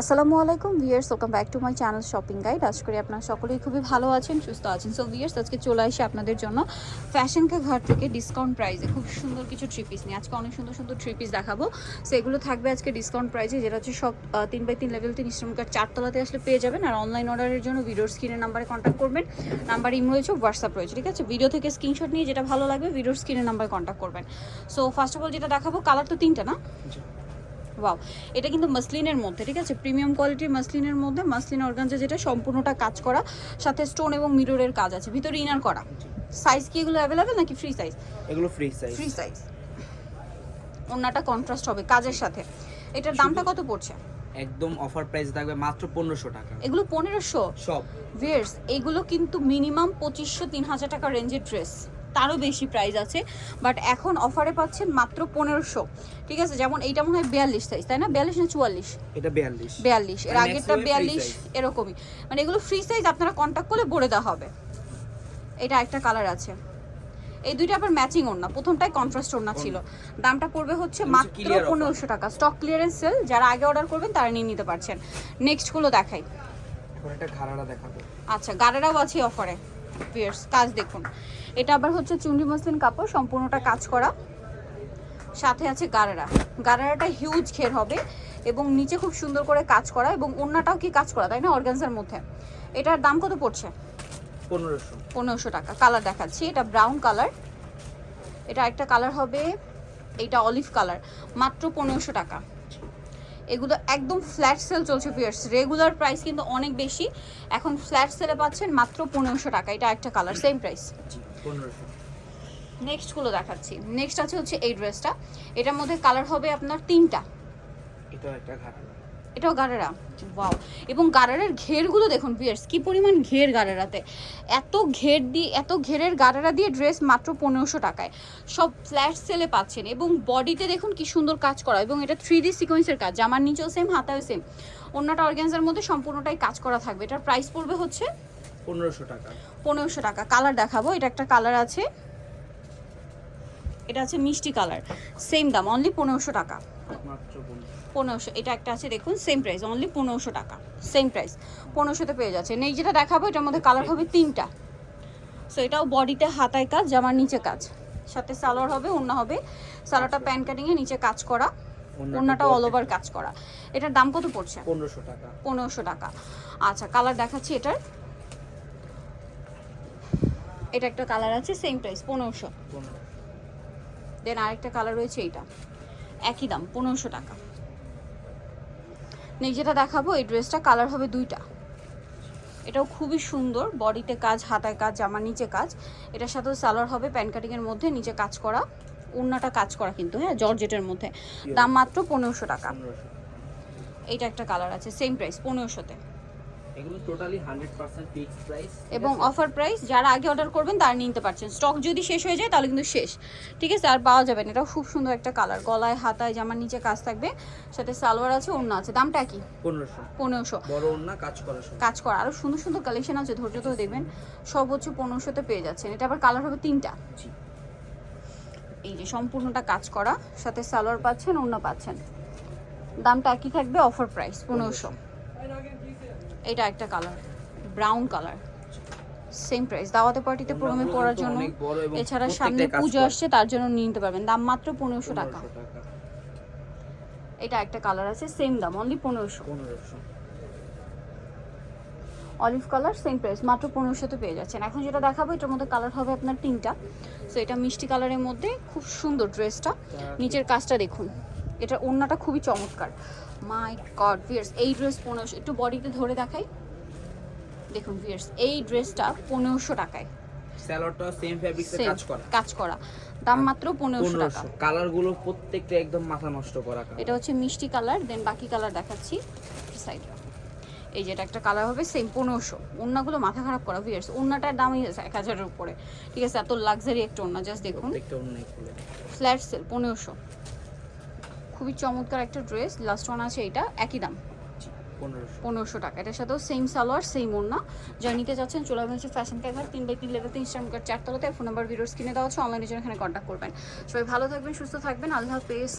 আসসালামু আলাইকুম viewers welcome back to my channel shopping guide আজ করি আপনারা সকলেই খুবই ভালো আছেন, সুস্থ আছেন। সো ভিয়ার্স আজকে চলে আসি আপনাদের জন্য ফ্যাশনকে ঘর থেকে ডিসকাউন্ট প্রাইসে খুব সুন্দর কিছু থ্রি পিস নিয়ে। আজকে অনেক সুন্দর সুন্দর থ্রি পিস দেখাবো। সো এগুলো থাকবে আজকে ডিসকাউন্ট প্রাইসে যেটা হচ্ছে সব তিন বাই তিন লেভেল তিন ইস্টমকার চারতলাতে আসলে পেয়ে যাবেন। আর অনলাইন অর্ডারের জন্য ভিডিওর স্ক্রিনের নাম্বারে কন্ট্যাক্ট করবেন। নাম্বার ইম রয়েছে হোয়াটসঅ্যাপ রয়েছে, ঠিক আছে? ভিডিও থেকে স্ক্রিনশট নিয়ে যেটা ভালো লাগবে ভিডিওর স্ক্রিনের নাম্বারে কন্ট্যাক্ট করবেন। সো ফার্স্ট অফ অল যেটা দেখাবো কালার তো তিনটা না? ওয়াও এটা কিন্তু মাসলিনের মধ্যে ঠিক আছে? প্রিমিয়াম কোয়ালিটির মাসলিনের মধ্যে মাসলিন অর্গানজা যেটা সম্পূর্ণটা কাজ করা সাথে স্টোন এবং মিররের কাজ আছে। ভিতরে ইনার করা। সাইজ কি এগুলো অ্যাভেলেবেল নাকি ফ্রি সাইজ এগুলো ফ্রি সাইজ ফ্রি সাইজ ওনাটা কন্ট্রাস্ট হবে কাজের সাথে। এটার দামটা কত পড়ছে? একদম অফার প্রাইস থাকবে মাত্র পনেরোশো টাকা। এগুলো পনেরোশো? সব। ভিয়ার্স এগুলো কিন্তু মিনিমাম পঁচিশশো তিন হাজার টাকা রেঞ্জের ড্রেস তারও বেশি প্রাইস আছে। বাট এখন অফারে পাচ্ছেন মাত্র পনেরোশো। ঠিক আছে? যেমন এইটা মনে হয় বিয়াল্লিশ সাইজ তাই না? বিয়াল্লিশ না চুয়াল্লিশ? এটা বিয়াল্লিশ। বিয়াল্লিশ। এর আর আগেরটা বিয়াল্লিশ এরকমই। মানে এগুলো ফ্রি সাইজ আপনারা কন্ট্যাক্ট করলে বলে দেওয়া হবে। এটা একটা কালার আছে। এই দুইটা আবার ম্যাচিং ওড়না। প্রথমটাই কন্ট্রাস্ট ওড়না ছিল। দামটা পড়বে হচ্ছে মাত্র পনেরোশো টাকা। স্টক ক্লিয়ারেন্স সেল যারা আগে অর্ডার করবেন তারা নিয়ে নিতে পারছেন। নেক্সটগুলো দেখাই। আচ্ছা গাড়ারাও আছে অফারে পিয়ার্স কাজ দেখুন। এটা আবার হচ্ছে চুন্ডি মসলিন কাপড় সম্পূর্ণটা কাজ করা। সাথে আছে গারারা। গারারাটা হিউজ ঘের হবে এবং নিচে খুব সুন্দর করে কাজ করা এবং ওড়নাটাও কি কাজ করা তাই না অর্গানজার মধ্যে? এটার দাম কত পড়ছে? পনেরোশো। পনেরোশো টাকা। কালার দেখাচ্ছি। এটা ব্রাউন কালার এটা একটা কালার হবে এইটা অলিভ কালার মাত্র পনেরোশো টাকা। এগুলো একদম ফ্ল্যাট সেল চলছে পিয়ার্স রেগুলার প্রাইস কিন্তু অনেক বেশি। এখন ফ্ল্যাট সেলে পাচ্ছেন মাত্র পনেরোশো টাকা। এটা একটা কালার সেম প্রাইস নেক্সটগুলো দেখাচ্ছি। নেক্সট আছে হচ্ছে এই ড্রেসটা এটার মধ্যে কালার হবে আপনার তিনটা। এটা একটা এটাও গারেরা। ওয়াও এবং গারেরার ঘেরগুলো দেখুন পিয়ার্স কি পরিমাণ ঘের গারেরাতে। এত ঘের দিয়ে এত ঘেরের গারেরা দিয়ে ড্রেস মাত্র পনেরোশো টাকায়। সব ফ্ল্যাট সেলে পাচ্ছেন এবং বডিতে দেখুন কি সুন্দর কাজ করা। এবং এটা থ্রি ডি সিকোয়েন্সের কাজ জামার নিচেও সেম হাতাও সেম অন্যটা অর্গ্যানজার মধ্যে সম্পূর্ণটাই কাজ করা থাকবে। এটার প্রাইস পড়বে হচ্ছে পনেরোশো টাকা। পনেরোশো টাকা। কালার দেখাবো এটা একটা কালার আছে। এটা আছে মিষ্টি কালার সেম দাম অনলি পনেরোশো টাকা। পনেরোশো এটা একটা আছে দেখুন সেম প্রাইস অনলি পনেরোশো টাকা সেম প্রাইস পনেরোশোতে পেয়ে যাচ্ছে নেই যেটা দেখাবো এটার মধ্যে কালার হবে তিনটা। সো এটাও বডিতে হাতায় কাজ জামার নিচে কাজ। সাথে সালোয়ার হবে ওড়না হবে। সালোয়ারটা প্যান কাটিংয়ে নিচে কাজ করা ওড়নাটা অল ওভার কাজ করা। এটার দাম কত পড়ছে? পনেরোশো টাকা। পনেরোশো টাকা। আচ্ছা কালার দেখাচ্ছি এটার। এটা একটা কালার আছে সেম প্রাইস পনেরোশো। দেন আরেকটা কালার রয়েছে এইটা। একই দাম পনেরোশো টাকা। নেক্সট যেটা দেখাবো এই ড্রেসটা কালার হবে দুইটা। এটাও খুবই সুন্দর বডিতে কাজ হাতায় কাজ জামার নিচে কাজ। এটার সাথেও সালোয়ার হবে প্যান কাটিংয়ের মধ্যে নিচে কাজ করা ওড়নাটা কাজ করা কিন্তু হ্যাঁ জর্জেটের মধ্যে। দাম মাত্র পনেরোশো টাকা। এইটা একটা কালার আছে সেম প্রাইস পনেরোশোতে। এগুলো totally hundred percent fixed price এবং অফার প্রাইস যারা আগে অর্ডার করবেন তারা নিতে পারছেন। স্টক যদি শেষ হয়ে যায় তাহলে কিন্তু শেষ। ঠিক আছে? আর পাওয়া যাবে না। এটাও খুব সুন্দর একটা কালার গলায় হাতায় জামার নিচে কাজ থাকবে। সাথে সালোয়ার আছে অন্য আছে। দামটা কি? পনেরোশো। পনেরোশো। বড় ওড়না কাজ করা সব। কাজ করা। আরও সুন্দর সুন্দর কালেকশন আছে ধৈর্য ধরে দেখবেন। সব হচ্ছে পনেরোশোতে পেয়ে যাচ্ছেন। এটা আবার কালার হবে তিনটা। জি। এই যে সম্পূর্ণটা কাজ করা সাথে সালোয়ার পাচ্ছেন অন্য পাচ্ছেন। দামটা একই থাকবে অফার প্রাইস পনেরোশো। এটা একটা colour brown colour same price দাওয়াতে পার্টিতে প্রোগ্রামে পড়ার জন্য এছাড়া সামনে পুজো আসছে তার জন্য নিয়ে নিতে পারবেন। দাম মাত্র পনেরোশো টাকা। এটা একটা কালার আছে সেম দাম অনলি পনেরোশো। অলিভ কালার সেম প্রাইস মাত্র পনেরোশোতে পেয়ে যাচ্ছেন। এখন যেটা দেখাবো এটার মধ্যে কালার হবে আপনার তিনটা। সো এটা মিষ্টি কালারের মধ্যে খুব সুন্দর ড্রেসটা নিচের কাজটা দেখুন এটা ওড়নাটা খুবই চমৎকার। মাই গড ভিয়ার্স এই ড্রেস পনেরোশো একটু বডিতে ধরে দেখাই। দেখুন ভিয়ার্স এই ড্রেসটা পনেরোশো টাকায়। স্যালোডটা সেম ফ্যাব্রিক্সে Same, কাজ করা। কাজ করা। দাম মাত্র পনেরোশো টাকা। কালারগুলো প্রত্যেকটা একদম মাথা নষ্ট করা এটা হচ্ছে মিষ্টি কালার দেন বাকি কালার দেখাচ্ছি সাইডে এই যেটা একটা কালার হবে সেম পনেরোশো। ওড়নাগুলো মাথা খারাপ করা ভিয়ার্স ওড়নাটার দামই আছে এক হাজারের উপরে। ঠিক আছে এত লাক্সারি একটা ওড়না জাস্ট দেখুন। ফ্ল্যাট সেল পনেরোশো। খুবই চমৎকার একটা ড্রেস। লাস্ট ওয়ান আছে এটা একই দাম। পনেরোশো। টাকা। এটার সাথেও সেম সালোয়ার সেম ওড়না। যা নিতে যাচ্ছেন চলে আসবেন হচ্ছে ফ্যাশন ক্যাঘাট তিন বাই তিন লেভেলতে ইনস্টাগ্রাম কার্ড চারতলাতে। ফোন নাম্বার ভিডিওস কিনে দেওয়া হচ্ছে অনলাইনের জন্য এখানে কন্ট্যাক্ট করবেন। সবাই ভালো থাকবেন সুস্থ থাকবেন। আল্লাহ হাফেজ।